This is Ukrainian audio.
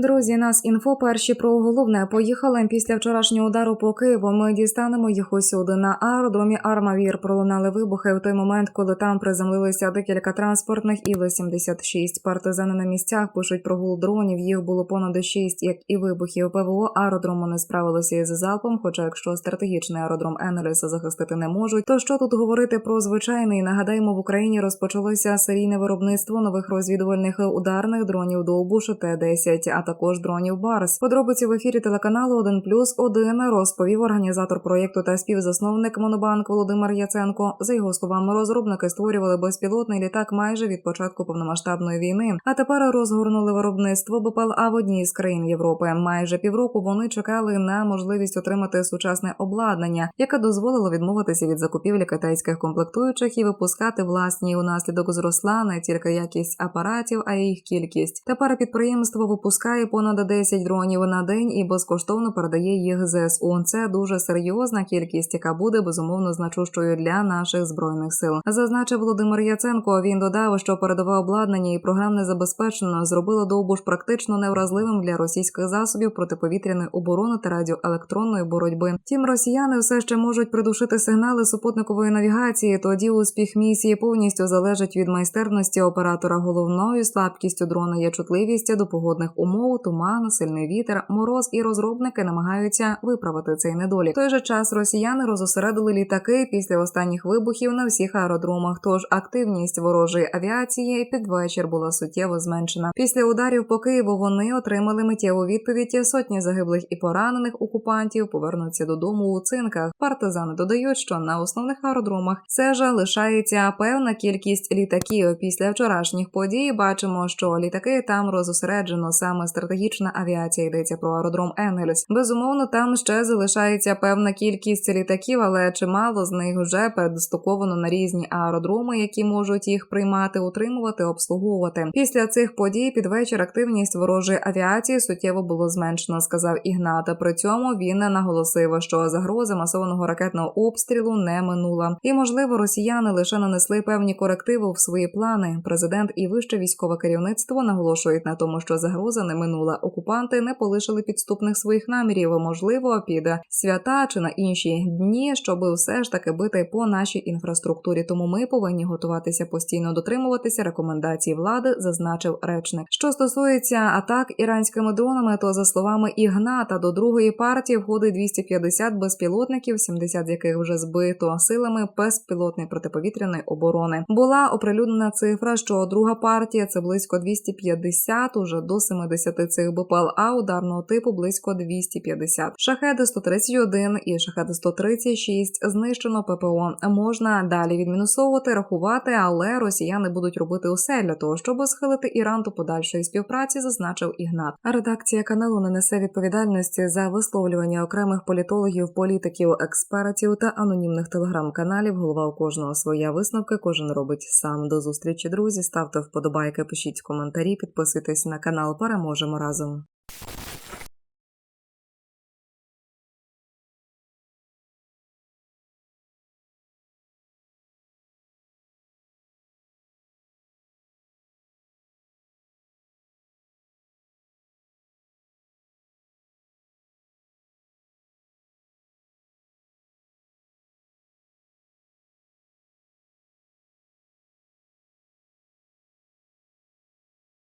Друзі, нас інфо перші про головне. Поїхали після вчорашнього удару по Києву. Ми дістанемо їх усюди. На аеродромі Армавір пролунали вибухи в той момент, коли там приземлилися декілька транспортних Іл-76. Партизани на місцях пишуть про гул дронів. Їх було понад шість, як і вибухів. ПВО аеродрому не справилося із залпом. Хоча, якщо стратегічний аеродром Енеліса захистити не можуть, то що тут говорити про звичайний? Нагадаємо, в Україні розпочалося серійне виробництво нових розвідувальних ударних дронів Довбуш Т-10, а також дронів Барс. Подробиці в ефірі телеканалу 1 плюс 1 розповів організатор проєкту та співзасновник Монобанк Володимир Яценко. За його словами, розробники створювали безпілотний літак майже від початку повномасштабної війни. А тепер розгорнули виробництво БПЛА в одній з країн Європи. Майже півроку вони чекали на можливість отримати сучасне обладнання, яке дозволило відмовитися від закупівлі китайських комплектуючих і випускати власні. Унаслідок зросла не тільки якість апаратів, а й їх кількість. Тепер підприємство випускає понад 10 дронів на день і безкоштовно передає їх ЗСУ. Це дуже серйозна кількість, яка буде безумовно значущою для наших збройних сил. Зазначив Володимир Яценко. Він додав, що передове обладнання і програмне забезпечено зробило довбуш практично невразливим для російських засобів протиповітряної оборони та радіоелектронної боротьби. Тім росіяни все ще можуть придушити сигнали супутникової навігації. Тоді успіх місії повністю залежить від майстерності оператора. Головною слабкістю дрона є чутливість до погодних умов, туман, сильний вітер, мороз і розробники намагаються виправити цей недолік. В той же час росіяни розосередили літаки після останніх вибухів на всіх аеродромах. Тож активність ворожої авіації під вечір була суттєво зменшена. Після ударів по Києву вони отримали миттєву відповідь. Сотні загиблих і поранених окупантів повернуться додому у цинках. Партизани додають, що на основних аеродромах все ж лишається певна кількість літаків. Після вчорашніх подій бачимо, що літаки там розосереджено саме стратегічна авіація. Йдеться про аеродром Енгельс. Безумовно, там ще залишається певна кількість літаків, але чимало з них вже передостуковано на різні аеродроми, які можуть їх приймати, утримувати, обслуговувати. Після цих подій під вечір активність ворожої авіації суттєво було зменшено, сказав Ігната. При цьому він наголосив, що загроза масованого ракетного обстрілу не минула, і можливо, росіяни лише нанесли певні корективи в свої плани. Президент і вище військове керівництво наголошують на тому, що загроза не минула. Окупанти не полишили підступних своїх намірів. Можливо, під свята чи на інші дні, щоб все ж таки бити по нашій інфраструктурі. Тому ми повинні готуватися постійно дотримуватися рекомендацій влади, зазначив речник. Що стосується атак іранськими дронами, то за словами Ігната до другої партії входить 250 безпілотників, 70 з яких вже збито силами безпілотної протиповітряної оборони. Була оприлюднена цифра, що друга партія це близько 250, уже до 70 цих БПЛА ударного типу близько 250. Шахеди 131 і шахеди 136 знищено ППО. Можна далі відмінусовувати, рахувати, але росіяни будуть робити усе для того, щоб схилити Іран до подальшої співпраці, зазначив Ігнат. Редакція каналу не несе відповідальності за висловлювання окремих політологів, політиків, експертів та анонімних телеграм-каналів. Голова у кожного своя висновки. Кожен робить сам. До зустрічі, друзі. Ставте вподобайки, пишіть коментарі, підписуйтесь на канал. Переможемо разом.